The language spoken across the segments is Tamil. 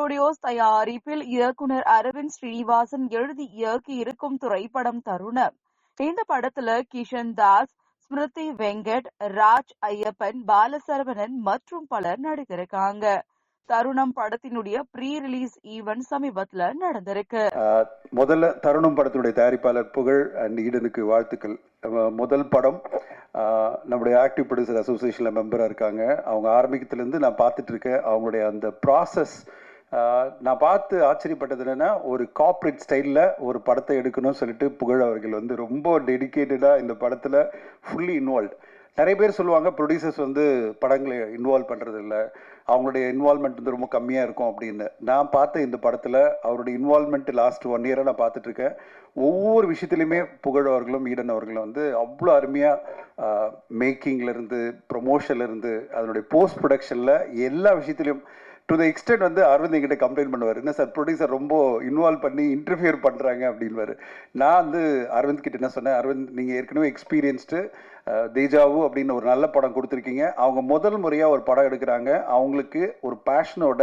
ஸ்டுடியோஸ் தயாரிப்பில் இயக்குனர் அரவிந்த் ஸ்ரீனிவாசன் எழுதி இயக்கி இருக்கும் திரைப்படம் தருணம். இந்த படத்துல கிஷன் தாஸ் ஸ்மிருதி வெங்கட் ராஜ் ஐயப்பன் பாலசரவணன் மற்றும் பலர் நடித்திருக்காங்க. தருணம் படத்தினுடைய ப்ரீ ரிலீஸ் ஈவென்ட் சமீபத்துல நடந்திருக்கு. ஆஹ் முதல்ல தருணம் படத்தினுடைய தயாரிப்பாளர் புகழ் அண்ட் ஈடனுக்கு வாழ்த்துக்கள். முதல் படம் நம்முடைய ஆக்டிவ் ப்ரொடியூசர் அசோசியேஷனில் மெம்பராக இருக்காங்க. அவங்க ஆரம்பிக்கத்துலேருந்து நான் பார்த்துட்டு இருக்கேன். அவங்களுடைய அந்த ப்ராசஸ் நான் பார்த்து ஆச்சரியப்பட்டது என்னென்னா ஒரு கார்ப்பரேட் ஸ்டைலில் ஒரு படத்தை எடுக்கணும்னு சொல்லிட்டு புகழ் அவர்கள் வந்து ரொம்ப டெடிக்கேட்டடாக இந்த படத்தில் ஃபுல்லி இன்வால்வ் நிறைய பேர் சொல்லுவாங்க ப்ரொடியூசர்ஸ் வந்து படங்களை இன்வால்வ் பண்ணுறது இல்லை அவங்களுடைய இன்வால்மெண்ட் வந்து ரொம்ப கம்மியாக இருக்கும் அப்படின்னு. நான் பார்த்த இந்த படத்தில் அவருடைய இன்வால்மெண்ட் லாஸ்ட் ஒன் இயராக நான் பார்த்துட்ருக்கேன் ஒவ்வொரு விஷயத்துலையுமே புகழவர்களும் ஈடன் அவர்களும் வந்து அவ்வளோ அருமையாக மேக்கிங்லேருந்து ப்ரொமோஷன்லேருந்து அதனுடைய போஸ்ட் ப்ரொடக்ஷனில் எல்லா விஷயத்துலையும் டு த எக்ஸ்டென்ட் வந்து அரவிந்த் என்கிட்ட கம்ப்ளைண்ட் பண்ணுவார். என்ன சார் ப்ரொடியூசர் ரொம்ப இன்வால்வ் பண்ணி இன்டர்ஃபியர் பண்ணுறாங்க அப்படின்வாரு நான் வந்து அரவிந்த் கிட்ட என்ன சொன்னேன் அரவிந்த் நீங்கள் ஏற்கனவே எக்ஸ்பீரியன்ஸ்டு தேஜாவு அப்படின்னு ஒரு நல்ல படம் கொடுத்துருக்கீங்க. அவங்க முதல் முறையாக ஒரு படம் எடுக்கிறாங்க. அவங்களுக்கு ஒரு பேஷனோட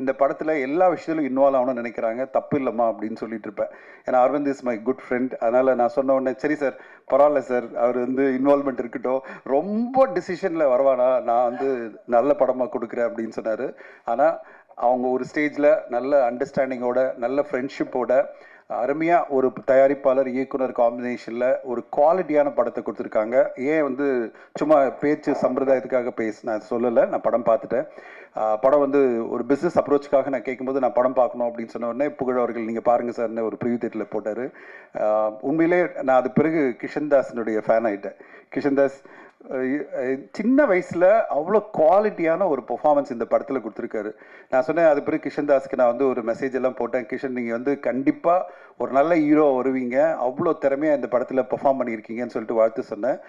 இந்த படத்தில் எல்லா விஷயத்திலும் இன்வால்வ் ஆகணும்னு நினைக்கிறாங்க. தப்பு இல்லைம்மா அப்படின்னு சொல்லிட்டு இருப்பேன். ஏன்னா Aravind is my good friend அதனால் நான் சொன்ன உடனே சரி சார் பரவாயில்ல சார் அவர் வந்து இன்வால்மெண்ட் இருக்கட்டும். ரொம்ப டிசிஷனில் வரவானா நான் வந்து நல்ல படமாக கொடுக்குறேன் அப்படின்னு சொன்னார். ஆனால் அவங்க ஒரு ஸ்டேஜில் நல்ல அண்டர்ஸ்டாண்டிங்கோட நல்ல ஃப்ரெண்ட்ஷிப்போட அருமையாக ஒரு தயாரிப்பாளர் இயக்குனர் காம்பினேஷனில் ஒரு குவாலிட்டியான படத்தை கொடுத்துருக்காங்க. ஏன் வந்து சும்மா பேச்சு சம்பிரதாயத்துக்காக பேசினேன் சொல்லலை. நான் படம் பார்த்துட்டேன். படம் வந்து ஒரு பிஸ்னஸ் அப்ரோச்சுக்காக நான் கேட்கும்போது நான் படம் பார்க்கணும் அப்படின்னு சொன்ன உடனே புகழ் அவர்கள் நீங்கள் பாருங்கள் சார்னு ஒரு ப்ரிவியூ தேட்டரில் போட்டார். உண்மையிலே நான் அது பிறகு கிஷன்தாஸினுடைய ஃபேன் ஆகிட்டேன் கிஷன்தாஸ் சின்ன வயசில் அவ்வளோ குவாலிட்டியான ஒரு பெர்ஃபார்மன்ஸ் இந்த படத்தில் கொடுத்துருக்காரு. நான் சொன்னேன் அது பிறகு கிஷன் தாஸ்க்கு நான் வந்து ஒரு மெசேஜ் எல்லாம் போட்டேன். கிஷன் நீங்கள் வந்து கண்டிப்பாக ஒரு நல்ல ஹீரோ வருவீங்க. அவ்வளோ திறமையாக இந்த படத்தில் பெர்ஃபார்ம் பண்ணியிருக்கீங்கன்னு சொல்லிட்டு வாழ்த்து சொன்னேன்.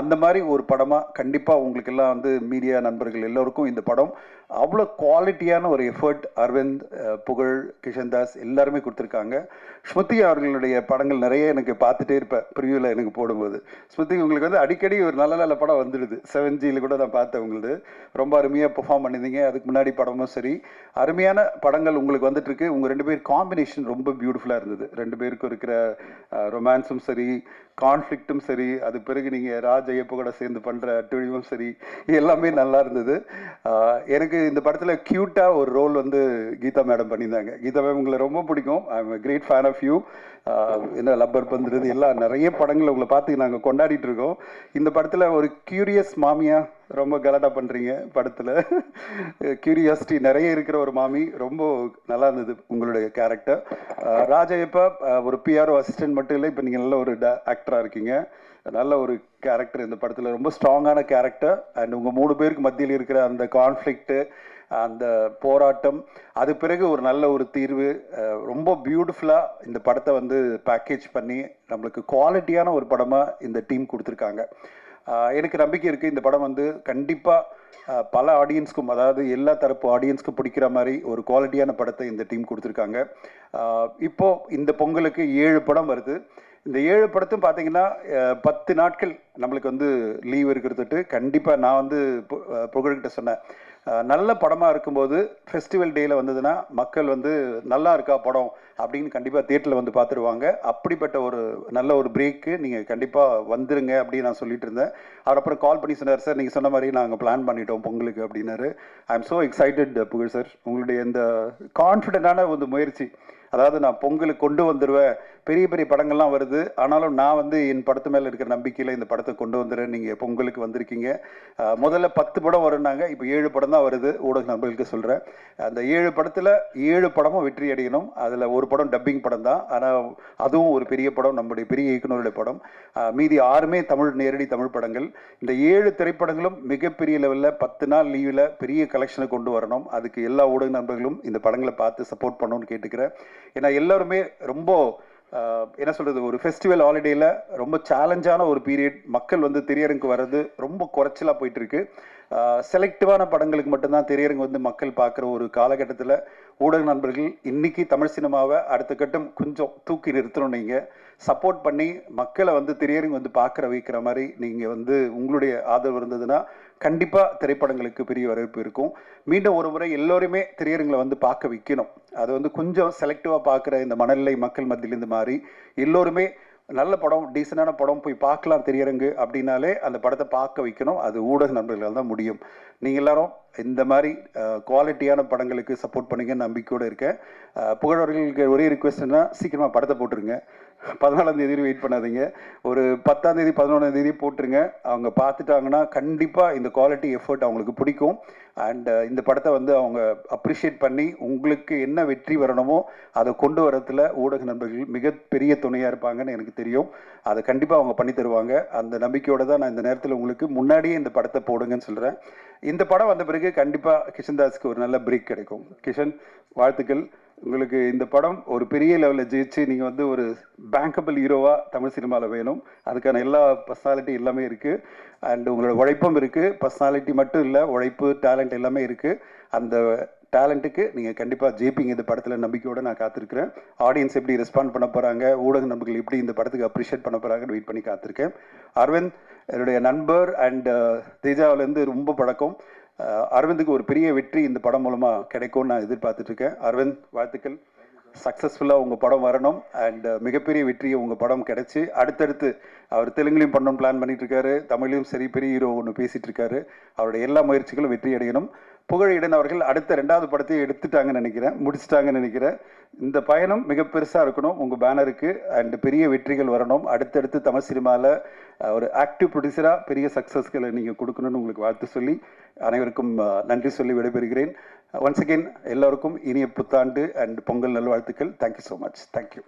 அந்த மாதிரி ஒரு படமாக கண்டிப்பாக உங்களுக்கெல்லாம் வந்து மீடியா நண்பர்கள் எல்லோருக்கும் இந்த படம் அவ்வளோ குவாலிட்டியான ஒரு எஃபர்ட் அரவிந்த் புகழ் கிஷன் தாஸ் எல்லாருமே கொடுத்துருக்காங்க. ஸ்மிருதி அவர்களுடைய படங்கள் நிறைய எனக்கு பார்த்துட்டே இருப்பேன். ப்ரிவியூவில் எனக்கு போடும்போது. ஸ்மிருதி உங்களுக்கு வந்து அடிக்கடி ஒரு நல்ல நல்ல படம் வந்துடுது. செவன் ஜியில் கூட நான் பார்த்தேன் உங்களது. ரொம்ப அருமையாக பெர்ஃபார்ம் பண்ணியிருந்தீங்க. அதுக்கு முன்னாடி படமும் சரி. அருமையான படங்கள் உங்களுக்கு வந்துட்டுருக்கு. உங்கள் ரெண்டு பேர் காம்பினேஷன் ரொம்ப பியூட்டிஃபுல்லாக இருந்தது. ரெண்டு பேருக்கும் இருக்கிற ரொமான்ஸும் சரி கான்ஃப்ளிக்ட்டும் சரி அது பிறகு நீங்கள் ராஜ் ஐயப்ப கூட சேர்ந்து பண்ணுற அட்டுழிவும் சரி எல்லாமே நல்லா இருந்தது. எனக்கு இந்த படத்தில் க்யூட்டாக ஒரு ரோல் வந்து கீதா மேடம் பண்ணியிருந்தாங்க. கீதா மேம் உங்களை ரொம்ப பிடிக்கும். I am great fan of you என்ன லப்பர் பந்துறது எல்லாம் நிறைய படங்களை உங்களை பார்த்து நாங்கள் கொண்டாடிட்டு இருக்கோம். இந்த படத்தில் ஒரு கியூரியஸ் மாமியாக ரொம்ப கலாட்டா பண்ணுறீங்க படத்தில். கியூரியாசிட்டி நிறைய இருக்கிற ஒரு மாமி. ரொம்ப நல்லா இருந்தது உங்களுடைய கேரக்டர் ராஜா இப்போ ஒரு பிஆர்ஓ அசிஸ்டன்ட் மட்டும் இல்லை இப்போ நீங்கள் நல்ல ஒரு ஆக்டராக இருக்கீங்க. நல்ல ஒரு கேரக்டர் இந்த படத்தில். ரொம்ப ஸ்ட்ராங்கான கேரக்டர் அண்ட் உங்கள் மூணு பேருக்கு மத்தியில் இருக்கிற அந்த கான்ஃப்ளிக்ட்டு அந்த போராட்டம் அது பிறகு ஒரு நல்ல ஒரு தீர்வு. ரொம்ப பியூட்டிஃபுல்லாக இந்த படத்தை வந்து பேக்கேஜ் பண்ணி நம்மளுக்கு குவாலிட்டியான ஒரு படமாக இந்த டீம் கொடுத்துருக்காங்க. எனக்கு நம்பிக்கை இருக்குது இந்த படம் வந்து கண்டிப்பாக பல ஆடியன்ஸ்க்கும் அதாவது எல்லா தரப்பு ஆடியன்ஸ்க்கும் பிடிக்கிற மாதிரி ஒரு குவாலிட்டியான படத்தை இந்த டீம் கொடுத்துருக்காங்க. இப்போது இந்த பொங்கலுக்கு ஏழு படம் வருது. இந்த ஏழு படத்தும் பார்த்தீங்கன்னா பத்து நாட்கள் நம்மளுக்கு வந்து லீவ் இருக்கிறதுட்டு கண்டிப்பாக நான் வந்து பு- புகழ்கிட்ட சொன்னேன். நல்ல படமாக இருக்கும்போது ஃபெஸ்டிவல் டேயில் வந்ததுன்னா மக்கள் வந்து நல்லா இருக்கா படம் அப்படின்னு கண்டிப்பாக தேட்டரில் வந்து பார்த்துருவாங்க அப்படிப்பட்ட ஒரு நல்ல ஒரு பிரேக்கு நீங்கள் கண்டிப்பாக வந்துருங்க அப்படின்னு நான் சொல்லிட்டு இருந்தேன். அவர் அப்புறம் கால் பண்ணி சொன்னார் சார் நீங்கள் சொன்ன மாதிரி நாங்கள் பிளான் பண்ணிட்டோம் பொங்கலுக்கு அப்படின்னாரு. I am so excited Pugazh sir. உங்களுடைய இந்த கான்ஃபிடென்டான ஒரு முயற்சி அதாவது நான் பொங்கலுக்கு கொண்டு வந்துடுவேன் பெரிய பெரிய படங்கள்லாம் வருது. ஆனாலும் நான் வந்து என் படத்து மேலே இருக்கிற நம்பிக்கையில் இந்த படத்தை கொண்டு வந்துடுறேன். நீங்கள் பொங்கலுக்கு வந்திருக்கீங்க. முதல்ல பத்து படம் வரும்னாங்க. இப்போ ஏழு படம் தான் வருது. ஊடக நண்பர்களுக்கு சொல்கிறேன் அந்த ஏழு படத்தில் ஏழு படமும் வெற்றி அடையணும். அதில் ஒரு படம் டப்பிங் படம் தான். ஆனால் அதுவும் ஒரு பெரிய படம். நம்முடைய பெரிய இயக்குனருடைய படம். மீதி ஆறுமே தமிழ் நேரடி தமிழ் படங்கள். இந்த ஏழு திரைப்படங்களும் மிகப்பெரிய லெவலில் பத்து நாள் லீவில் பெரிய கலெக்ஷனை கொண்டு வரணும். அதுக்கு எல்லா ஊடக நண்பர்களும் இந்த படங்களை பார்த்து சப்போர்ட் பண்ணணும்னு கேட்டுக்கிறேன். ஏன்னா எல்லாருமே ரொம்ப என்ன சொல்றது ஒரு ஃபெஸ்டிவல் ஹாலிடேல ரொம்ப சேலஞ்சான ஒரு பீரியட் மக்கள் வந்து திரையரங்கு வர்றது ரொம்ப குறைச்சலா போயிட்டு இருக்கு. செலக்டிவான படங்களுக்கு மட்டும்தான் திரையரங்கு வந்து மக்கள் பார்க்குற ஒரு காலகட்டத்தில் ஊடக நண்பர்கள் இன்னைக்கு தமிழ் சினிமாவை அடுத்த கட்டம் கொஞ்சம் தூக்கி நிறுத்தணும். நீங்கள் சப்போர்ட் பண்ணி மக்களை வந்து திரையரங்கு வந்து பார்க்குற வைக்கிற மாதிரி நீங்கள் வந்து உங்களுடைய ஆதரவு இருந்ததுன்னா கண்டிப்பாக திரைப்படங்களுக்கு பெரிய வரவேற்பு இருக்கும். மீண்டும் ஒரு முறை எல்லோருமே திரையரங்களை வந்து பார்க்க வைக்கணும். அது வந்து கொஞ்சம் செலக்டிவாக பார்க்குற இந்த மனநிலை மக்கள் மத்தியிலேருந்து மாறி எல்லோருமே நல்ல படம் டீசெண்டான படம் போய் பார்க்கலாம் தெரியறங்கு அப்படின்னாலே அந்த படத்தை பார்க்க வைக்கணும். அது ஊடக நண்பர்களால் தான் முடியும். நீங்கள் எல்லாரும் இந்த மாதிரி குவாலிட்டியான படங்களுக்கு சப்போர்ட் பண்ணுங்கன்னு நம்பிக்கையோடு இருக்கேன். புகழவர்களுக்கு ஒரே ரிக்வெஸ்ட்னா சீக்கிரமாக படத்தை போட்டுருங்க. பதினாலாம் தேதி வெயிட் பண்ணாதீங்க. ஒரு பத்தாம் தேதி பதினொன்றாம் தேதி போட்டுருங்க. அவங்க பார்த்துட்டாங்கன்னா கண்டிப்பாக இந்த குவாலிட்டி எஃபர்ட் அவங்களுக்கு பிடிக்கும். அண்ட் uh, இந்த படத்தை வந்து அவங்க அப்ரிஷியேட் பண்ணி உங்களுக்கு என்ன வெற்றி வரணுமோ அதை கொண்டு வரத்துல ஊடக நண்பர்கள் மிகப்பெரிய துணையாக இருப்பாங்கன்னு எனக்கு தெரியும். அதை கண்டிப்பாக அவங்க பண்ணி தருவாங்க. அந்த நம்பிக்கையோடு தான் நான் இந்த நேரத்தில் உங்களுக்கு முன்னாடியே இந்த படத்தை போடுங்கன்னு சொல்கிறேன் இந்த படம் வந்த பிறகு கண்டிப்பாக கிஷன்தாஸ்க்கு ஒரு நல்ல பிரேக் கிடைக்கும். கிஷன் வாழ்த்துக்கள். உங்களுக்கு இந்த படம் ஒரு பெரிய லெவலில் ஜெயிச்சு நீங்கள் வந்து ஒரு பேங்கபிள் ஹீரோவாக தமிழ் சினிமாவில் வேணும். அதுக்கான எல்லா பர்சனாலிட்டி எல்லாமே இருக்குது அண்ட் உங்களோட உழைப்பும் இருக்குது பர்சனாலிட்டி மட்டும் இல்லை உழைப்பு டேலண்ட் எல்லாமே இருக்குது அந்த டேலண்ட்டுக்கு நீங்கள் கண்டிப்பாக ஜெயிப்பீங்க. இந்த படத்தில் நம்பிக்கையோடு நான் காத்திருக்கிறேன். ஆடியன்ஸ் எப்படி ரெஸ்பாண்ட் பண்ண போகிறாங்க ஊடக நண்பர்கள் எப்படி இந்த படத்துக்கு அப்ரிஷியேட் பண்ண போகிறாங்கன்னு வெயிட் பண்ணி காத்திருக்கேன். அரவிந்த் என்னுடைய நண்பர் அண்ட் uh, தேஜாவிலேருந்து ரொம்ப பழக்கம். Uh, அரவிந்துக்கு ஒரு பெரிய வெற்றி இந்த படம் மூலமாக கிடைக்கும்னு நான் எதிர்பார்த்துட்ருக்கேன். அரவிந்த் வாழ்த்துக்கள். சக்ஸஸ்ஃபுல்லாக உங்கள் படம் வரணும் அண்ட் uh, மிகப்பெரிய வெற்றியை உங்கள் படம் கிடச்சி. அடுத்தடுத்து அவர் தெலுங்குலையும் பண்ணணும் பிளான் பண்ணிட்டு இருக்காரு தமிழ்லையும் சரி பெரிய ஹீரோ ஒன்று பேசிட்டு இருக்காரு அவருடைய எல்லா முயற்சிகளும் வெற்றி அடையணும் புகழிடன் அவர்கள் அடுத்த ரெண்டாவது படத்தையும் எடுத்துட்டாங்கன்னு நினைக்கிறேன் முடிச்சிட்டாங்கன்னு நினைக்கிறேன். இந்த பயணம் மிக பெருசாக இருக்கணும். உங்கள் பேனருக்கு அண்ட் பெரிய வெற்றிகள் வரணும். அடுத்தடுத்து தமிழ் சினிமாவில் ஒரு ஆக்டிவ் ப்ரொடியூசராக பெரிய சக்ஸஸ்களை நீங்கள் கொடுக்கணும்னு உங்களுக்கு வாழ்த்து சொல்லி அனைவருக்கும் நன்றி சொல்லி விடைபெறுகிறேன். ஒன்ஸ் அகெயின் எல்லோருக்கும் இனிய புத்தாண்டு அண்ட் பொங்கல் நல்வாழ்த்துக்கள். Thank you so much thank you